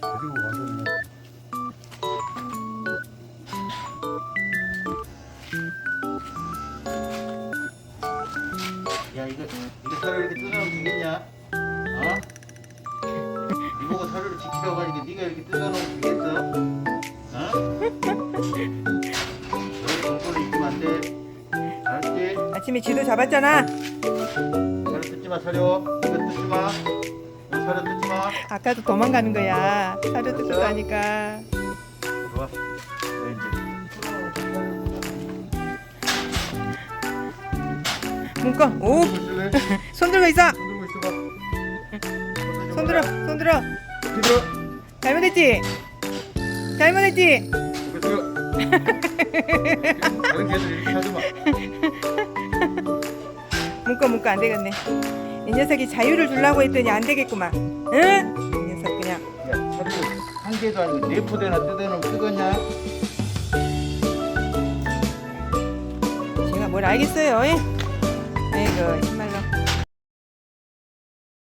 데리고 가서는 야 이거 이거 서로 이렇게 뜯어놓으면 되겠냐? 어? 이보고 서로를 지키라고 하니까 네가 이렇게 뜯어놓으면 되겠어? 어? 너희 동굴로 있으면 안 돼. 알았지? 아침에 쥐도 잡았잖아. 서로 뜯지 마 서려. 이거 뜯지 마. 서려 뜯지 마. 아까도 도망가는 거야. 사료 뜯고 가니까. 너 이제 문꺼. 오, 쓸래? 손 들고 있어. 손 들고 있어봐 손 들어, 손 들어. 들어 잘못했지? 잘못했지? 들어 다른 개들 이렇게 하지 마 문꺼, 문꺼 안 되겠네. 이 녀석이 자유를 주려고 했더니 안 되겠구만. 응? 이 녀석 그냥. 야, 자꾸 한 개도 아니고 네 포대나 뜯어놓으면 뜨겠냐? 제가 뭘 알겠어요. 예? 네, 그 아이고, 정말로.